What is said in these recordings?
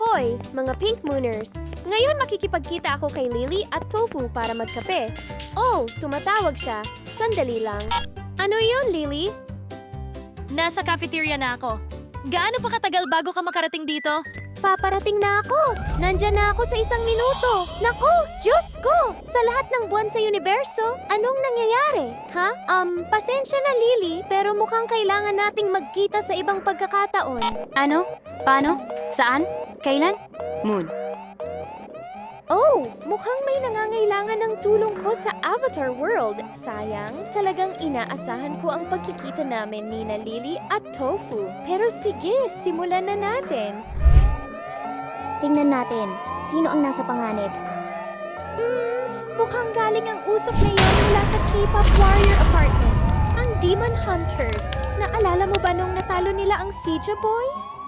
Hoy, mga Pink Mooners! Ngayon makikipagkita ako kay Lily at Tofu para magkape. Oh, tumatawag siya. Sandali lang. Ano yon, Lily? Nasa cafeteria na ako. Gaano pa katagal bago ka makarating dito? Paparating na ako! Nandyan na ako sa isang minuto! Naku! Diyos ko! Sa lahat ng buwan sa universo, anong nangyayari? Ha? Um, pasensya na Lily, pero mukhang kailangan nating magkita sa ibang pagkakataon. Ano? Paano? Saan? Kailan? Moon. Oh, mukhang may nangangailangan ng tulong ko sa Avatar World. Sayang, talagang inaasahan ko ang pagkikita namin ni na Lily at Tofu. Pero sige, simulan na natin. Tingnan natin, sino ang nasa panganib? Hmm, mukhang galing ang usok na yan mula sa K-pop Warrior Apartments, ang Demon Hunters. Naalala mo ba nung natalo nila ang Sija Boys?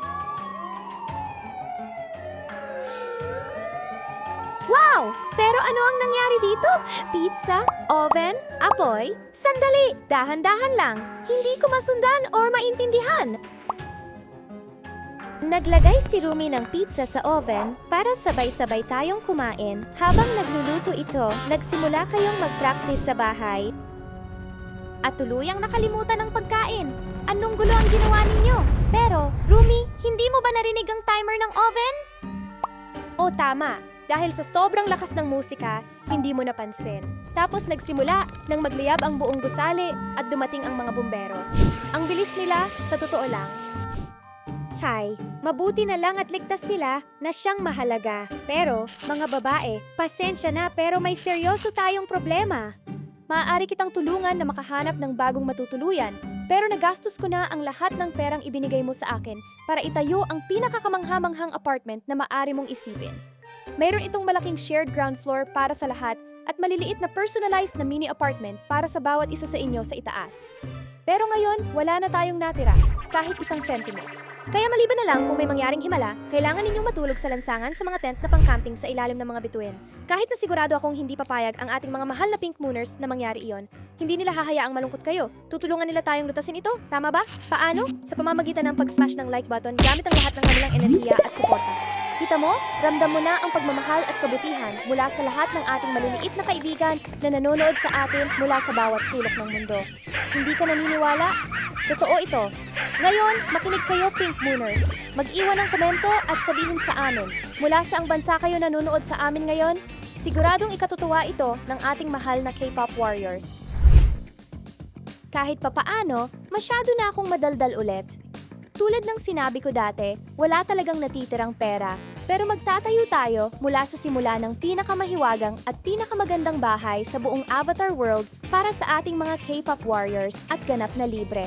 Wow! Pero ano ang nangyari dito? Pizza? Oven? Apoy? Sandali! Dahan-dahan lang. Hindi ko masundan or maintindihan. Naglagay si Rumi ng pizza sa oven para sabay-sabay tayong kumain. Habang nagluluto ito, nagsimula kayong mag-practice sa bahay. At tuluyang nakalimutan ng pagkain. Anong gulo ang ginawa ninyo? Pero, Rumi, hindi mo ba narinig ang timer ng oven? O tama, dahil sa sobrang lakas ng musika, hindi mo napansin. Tapos nagsimula nang magliyab ang buong gusali at dumating ang mga bumbero. Ang bilis nila, sa totoo lang, Chay, mabuti na lang at ligtas sila na siyang mahalaga. Pero, mga babae, pasensya na pero may seryoso tayong problema. Maaari kitang tulungan na makahanap ng bagong matutuluyan, pero nagastos ko na ang lahat ng perang ibinigay mo sa akin para itayo ang pinakakamanghamanghang apartment na maaari mong isipin. Mayroon itong malaking shared ground floor para sa lahat at maliliit na personalized na mini apartment para sa bawat isa sa inyo sa itaas. Pero ngayon, wala na tayong natira, kahit isang sentimo. Kaya maliban na lang kung may mangyaring himala, kailangan ninyong matulog sa lansangan sa mga tent na pang-camping sa ilalim ng mga bituin. Kahit na sigurado akong hindi papayag ang ating mga mahal na pink mooners na mangyari iyon, hindi nila hahayaang malungkot kayo. Tutulungan nila tayong lutasin ito, tama ba? Paano? Sa pamamagitan ng pag-smash ng like button gamit ang lahat ng kanilang enerhiya at suporta. Kita mo? Ramdam mo na ang pagmamahal at kabutihan mula sa lahat ng ating maliliit na kaibigan na nanonood sa atin mula sa bawat sulok ng mundo. Hindi ka naniniwala? Totoo ito. Ngayon, makinig kayo Pink Mooners. Mag-iwan ng komento at sabihin sa amin. Mula sa ang bansa kayo nanonood sa amin ngayon, siguradong ikatutuwa ito ng ating mahal na K-pop warriors. Kahit papaano, masyado na akong madaldal ulit. Tulad ng sinabi ko dati, wala talagang natitirang pera. Pero magtatayo tayo mula sa simula ng pinakamahiwagang at pinakamagandang bahay sa buong Avatar World para sa ating mga K-pop warriors at ganap na libre.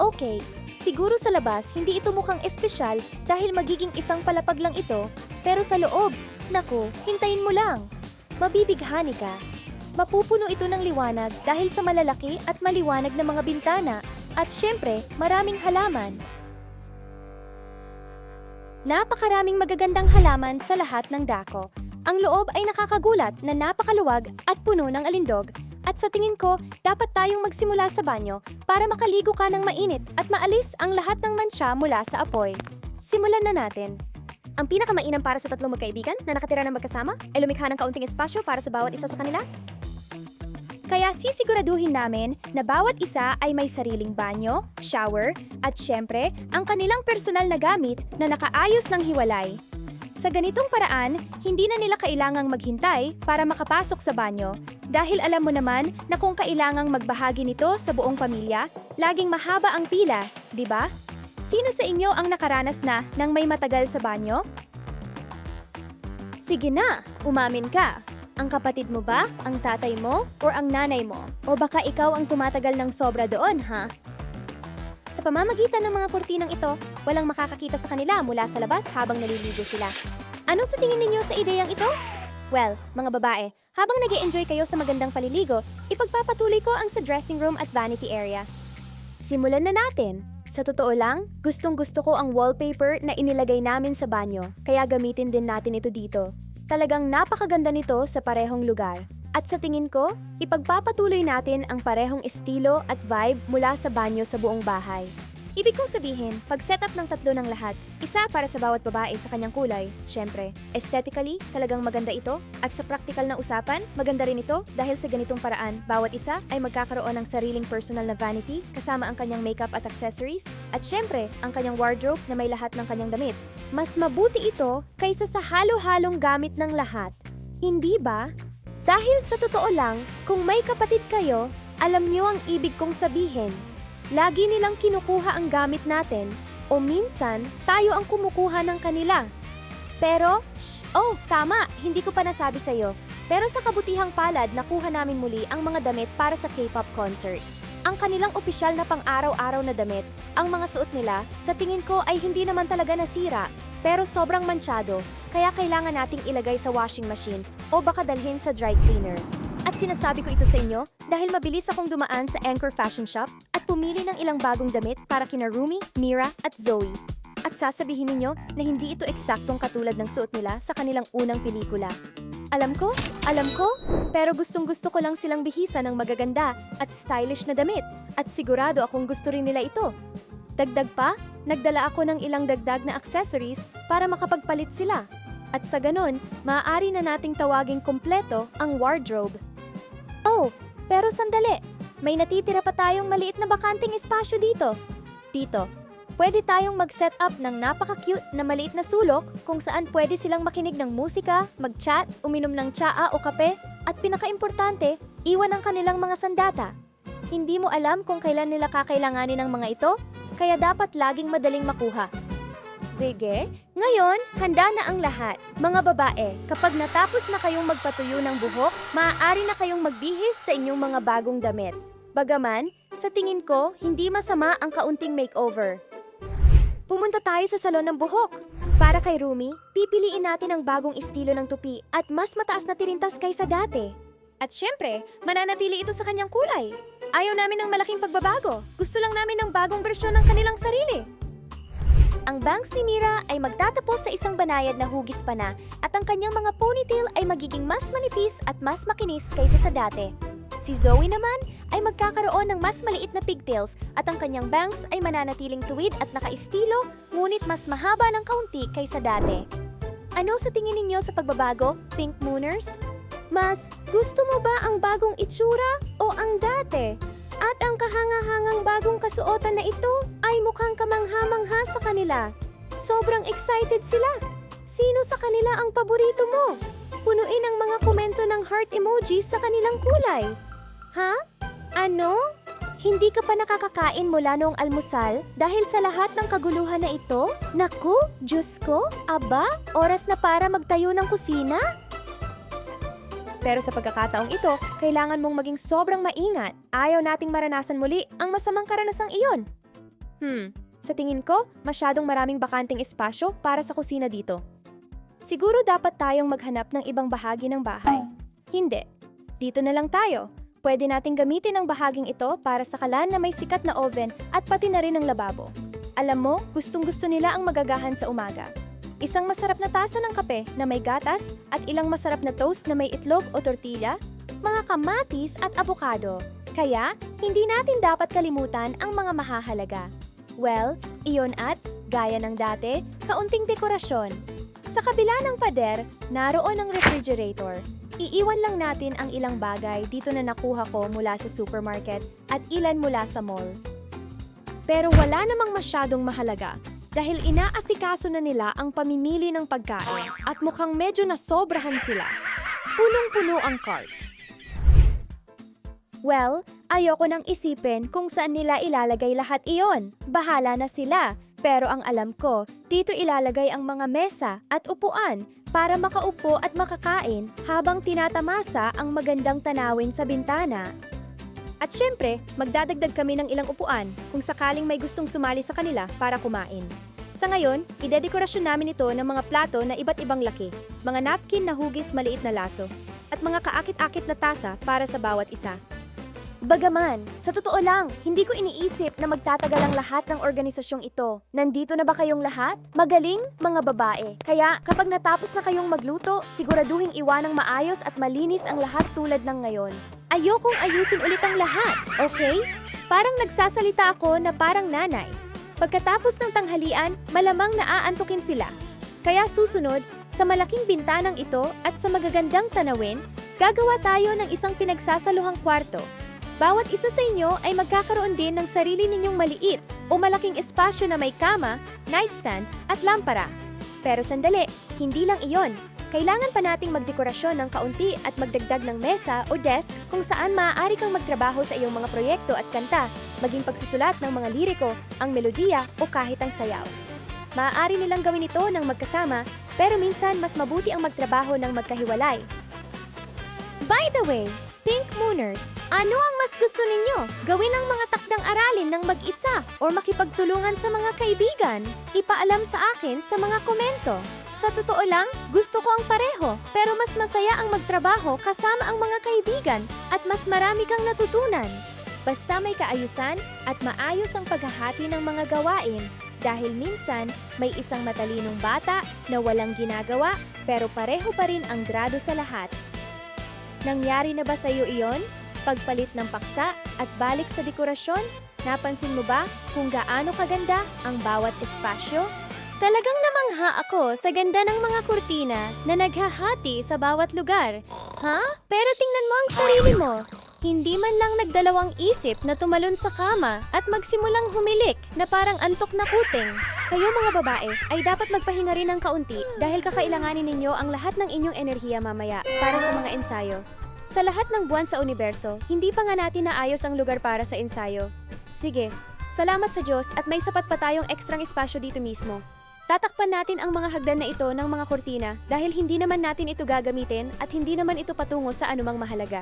Okay, siguro sa labas hindi ito mukhang espesyal dahil magiging isang palapag lang ito, pero sa loob, naku, hintayin mo lang. Mabibighani ka. Mapupuno ito ng liwanag dahil sa malalaki at maliwanag na mga bintana at syempre, maraming halaman. Napakaraming magagandang halaman sa lahat ng dako. Ang loob ay nakakagulat na napakaluwag at puno ng alindog. At sa tingin ko, dapat tayong magsimula sa banyo para makaligo ka ng mainit at maalis ang lahat ng mancha mula sa apoy. Simulan na natin. Ang pinakamainam para sa tatlong magkaibigan na nakatira ng magkasama ay lumikha ng kaunting espasyo para sa bawat isa sa kanila. Kaya sisiguraduhin namin na bawat isa ay may sariling banyo, shower, at syempre, ang kanilang personal na gamit na nakaayos ng hiwalay. Sa ganitong paraan, hindi na nila kailangang maghintay para makapasok sa banyo dahil alam mo naman na kung kailangang magbahagi nito sa buong pamilya, laging mahaba ang pila, di ba? Sino sa inyo ang nakaranas na ng may matagal sa banyo? Sige na, umamin ka. Ang kapatid mo ba? Ang tatay mo? Or ang nanay mo? O baka ikaw ang tumatagal ng sobra doon, ha? Sa pamamagitan ng mga kurtinang ito, walang makakakita sa kanila mula sa labas habang naliligo sila. Ano sa tingin ninyo sa ideyang ito? Well, mga babae, habang nag enjoy kayo sa magandang paliligo, ipagpapatuloy ko ang sa dressing room at vanity area. Simulan na natin! Sa totoo lang, gustong gusto ko ang wallpaper na inilagay namin sa banyo, kaya gamitin din natin ito dito. Talagang napakaganda nito sa parehong lugar. At sa tingin ko, ipagpapatuloy natin ang parehong estilo at vibe mula sa banyo sa buong bahay. Ibig kong sabihin, pag-set up ng tatlo ng lahat, isa para sa bawat babae sa kanyang kulay, syempre, aesthetically, talagang maganda ito, at sa practical na usapan, maganda rin ito dahil sa ganitong paraan, bawat isa ay magkakaroon ng sariling personal na vanity kasama ang kanyang makeup at accessories, at syempre, ang kanyang wardrobe na may lahat ng kanyang damit. Mas mabuti ito kaysa sa halo-halong gamit ng lahat. Hindi ba? Dahil sa totoo lang, kung may kapatid kayo, alam niyo ang ibig kong sabihin. Lagi nilang kinukuha ang gamit natin o minsan tayo ang kumukuha ng kanila. Pero, shh, oh, tama, hindi ko pa nasabi sa'yo. Pero sa kabutihang palad, nakuha namin muli ang mga damit para sa K-pop concert. Ang kanilang opisyal na pang-araw-araw na damit, ang mga suot nila, sa tingin ko ay hindi naman talaga nasira, pero sobrang mansyado, kaya kailangan nating ilagay sa washing machine o baka dalhin sa dry cleaner. At sinasabi ko ito sa inyo dahil mabilis akong dumaan sa Anchor Fashion Shop at pumili ng ilang bagong damit para kina Rumi, Mira at Zoe. At sasabihin ninyo na hindi ito eksaktong katulad ng suot nila sa kanilang unang pelikula. Alam ko, alam ko, pero gustong gusto ko lang silang bihisa ng magaganda at stylish na damit at sigurado akong gusto rin nila ito. Dagdag pa, nagdala ako ng ilang dagdag na accessories para makapagpalit sila. At sa ganon, maaari na nating tawaging kompleto ang wardrobe. Pero sandali. May natitira pa tayong maliit na bakanting espasyo dito. Dito, pwede tayong mag-set up ng napaka-cute na maliit na sulok kung saan pwede silang makinig ng musika, mag-chat, uminom ng tsaa o kape, at pinaka-importante, iwan ang kanilang mga sandata. Hindi mo alam kung kailan nila kakailanganin ng mga ito, kaya dapat laging madaling makuha. Sige, ngayon, handa na ang lahat. Mga babae, kapag natapos na kayong magpatuyo ng buhok, maaari na kayong magbihis sa inyong mga bagong damit. Bagaman, sa tingin ko, hindi masama ang kaunting makeover. Pumunta tayo sa salon ng buhok. Para kay Rumi, pipiliin natin ang bagong estilo ng tupi at mas mataas na tirintas kaysa dati. At syempre, mananatili ito sa kanyang kulay. Ayaw namin ng malaking pagbabago. Gusto lang namin ng bagong bersyon ng kanilang sarili. Ang bangs ni Mira ay magtatapos sa isang banayad na hugis pa na at ang kanyang mga ponytail ay magiging mas manipis at mas makinis kaysa sa dati. Si Zoe naman ay magkakaroon ng mas maliit na pigtails at ang kanyang bangs ay mananatiling tuwid at nakaistilo ngunit mas mahaba ng kaunti kaysa dati. Ano sa tingin ninyo sa pagbabago, Pink Mooners? Mas gusto mo ba ang bagong itsura o ang dati? At ang kahanga-hangang bagong kasuotan na ito ay mukhang kamangha-mangha sa kanila. Sobrang excited sila. Sino sa kanila ang paborito mo? Punuin ang mga komento ng heart emojis sa kanilang kulay. Ha? Ano? Hindi ka pa nakakakain mula noong almusal dahil sa lahat ng kaguluhan na ito? Naku, Diyos ko, aba, oras na para magtayo ng kusina? Pero sa pagkakataong ito, kailangan mong maging sobrang maingat. Ayaw nating maranasan muli ang masamang karanasang iyon. Hmm, sa tingin ko, masyadong maraming bakanting espasyo para sa kusina dito. Siguro dapat tayong maghanap ng ibang bahagi ng bahay. Hindi. Dito na lang tayo. Pwede nating gamitin ang bahaging ito para sa kalan na may sikat na oven at pati na rin ang lababo. Alam mo, gustong gusto nila ang magagahan sa umaga. Isang masarap na tasa ng kape na may gatas at ilang masarap na toast na may itlog o tortilla, mga kamatis at abokado. Kaya, hindi natin dapat kalimutan ang mga mahahalaga. Well, iyon at, gaya ng dati, kaunting dekorasyon. Sa kabila ng pader, naroon ang refrigerator. Iiwan lang natin ang ilang bagay dito na nakuha ko mula sa supermarket at ilan mula sa mall. Pero wala namang masyadong mahalaga dahil inaasikaso na nila ang pamimili ng pagkain at mukhang medyo nasobrahan sila. Punong-puno ang cart. Well, ayoko nang isipin kung saan nila ilalagay lahat iyon. Bahala na sila. Pero ang alam ko, dito ilalagay ang mga mesa at upuan para makaupo at makakain habang tinatamasa ang magandang tanawin sa bintana. At syempre, magdadagdag kami ng ilang upuan kung sakaling may gustong sumali sa kanila para kumain. Sa ngayon, idedekorasyon namin ito ng mga plato na iba't ibang laki, mga napkin na hugis maliit na laso, at mga kaakit-akit na tasa para sa bawat isa. Bagaman, sa totoo lang, hindi ko iniisip na magtatagal ang lahat ng organisasyong ito. Nandito na ba kayong lahat? Magaling, mga babae. Kaya kapag natapos na kayong magluto, siguraduhing iwanang maayos at malinis ang lahat tulad ng ngayon. Ayokong ayusin ulit ang lahat, okay? Parang nagsasalita ako na parang nanay. Pagkatapos ng tanghalian, malamang naaantukin sila. Kaya susunod, sa malaking bintanang ito at sa magagandang tanawin, gagawa tayo ng isang pinagsasaluhang kwarto. Bawat isa sa inyo ay magkakaroon din ng sarili ninyong maliit o malaking espasyo na may kama, nightstand at lampara. Pero sandali, hindi lang iyon. Kailangan pa nating magdekorasyon ng kaunti at magdagdag ng mesa o desk kung saan maaari kang magtrabaho sa iyong mga proyekto at kanta, maging pagsusulat ng mga liriko, ang melodiya o kahit ang sayaw. Maaari nilang gawin ito ng magkasama, pero minsan mas mabuti ang magtrabaho ng magkahiwalay. By the way, Pink Mooners, ano ang mas gusto ninyo? Gawin ang mga takdang aralin ng mag-isa o makipagtulungan sa mga kaibigan? Ipaalam sa akin sa mga komento. Sa totoo lang, gusto ko ang pareho, pero mas masaya ang magtrabaho kasama ang mga kaibigan at mas marami kang natutunan. Basta may kaayusan at maayos ang paghahati ng mga gawain dahil minsan may isang matalinong bata na walang ginagawa pero pareho pa rin ang grado sa lahat. Nangyari na ba sa iyo iyon? Pagpalit ng paksa at balik sa dekorasyon? Napansin mo ba kung gaano kaganda ang bawat espasyo? Talagang namangha ako sa ganda ng mga kurtina na naghahati sa bawat lugar. Ha? Pero tingnan mo ang sarili mo. Hindi man lang nagdalawang isip na tumalon sa kama at magsimulang humilik na parang antok na kuting. Kayo mga babae ay dapat magpahinga rin ng kaunti dahil kakailanganin ninyo ang lahat ng inyong enerhiya mamaya para sa mga ensayo. Sa lahat ng buwan sa universo, hindi pa nga natin naayos ang lugar para sa ensayo. Sige, salamat sa Diyos at may sapat pa tayong ekstrang espasyo dito mismo. Tatakpan natin ang mga hagdan na ito ng mga kurtina dahil hindi naman natin ito gagamitin at hindi naman ito patungo sa anumang mahalaga.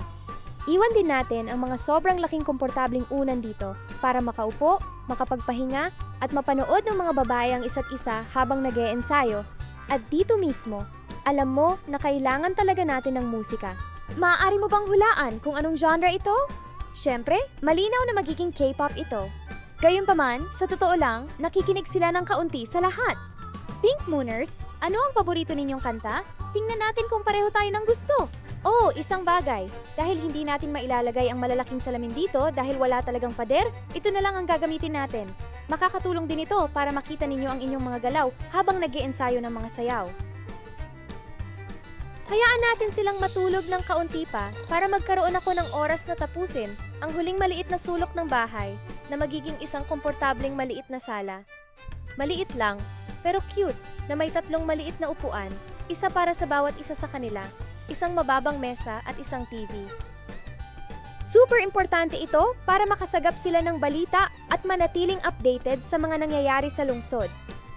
Iwan din natin ang mga sobrang laking komportabling unan dito para makaupo, makapagpahinga, at mapanood ng mga babae ang isa't isa habang nag ensayo At dito mismo, alam mo na kailangan talaga natin ng musika. Maaari mo bang hulaan kung anong genre ito? Siyempre, malinaw na magiging K-pop ito. Gayunpaman, sa totoo lang, nakikinig sila ng kaunti sa lahat. Pink Mooners, ano ang paborito ninyong kanta? Tingnan natin kung pareho tayo ng gusto. Oh, isang bagay. Dahil hindi natin mailalagay ang malalaking salamin dito dahil wala talagang pader, ito na lang ang gagamitin natin. Makakatulong din ito para makita ninyo ang inyong mga galaw habang nag ensayo ng mga sayaw. Hayaan natin silang matulog ng kaunti pa para magkaroon ako ng oras na tapusin ang huling maliit na sulok ng bahay na magiging isang komportableng maliit na sala. Maliit lang, pero cute na may tatlong maliit na upuan, isa para sa bawat isa sa kanila, isang mababang mesa at isang TV. Super importante ito para makasagap sila ng balita at manatiling updated sa mga nangyayari sa lungsod.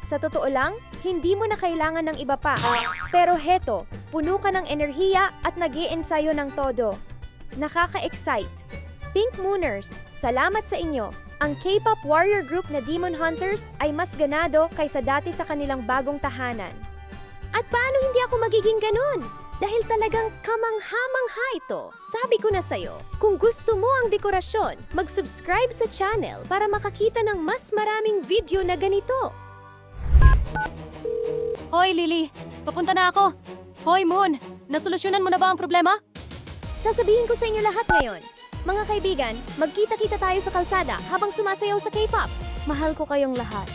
Sa totoo lang, hindi mo na kailangan ng iba pa. Pero heto, puno ka ng enerhiya at nag ensayo ng todo. Nakaka-excite. Pink Mooners, salamat sa inyo. Ang K-pop warrior group na Demon Hunters ay mas ganado kaysa dati sa kanilang bagong tahanan. At paano hindi ako magiging ganun? Dahil talagang kamangha-mangha ito. Sabi ko na sa'yo, kung gusto mo ang dekorasyon, mag-subscribe sa channel para makakita ng mas maraming video na ganito. Hoy, Lily! Papunta na ako! Hoy, Moon! Nasolusyonan mo na ba ang problema? Sasabihin ko sa inyo lahat ngayon. Mga kaibigan, magkita-kita tayo sa kalsada habang sumasayaw sa K-pop. Mahal ko kayong lahat.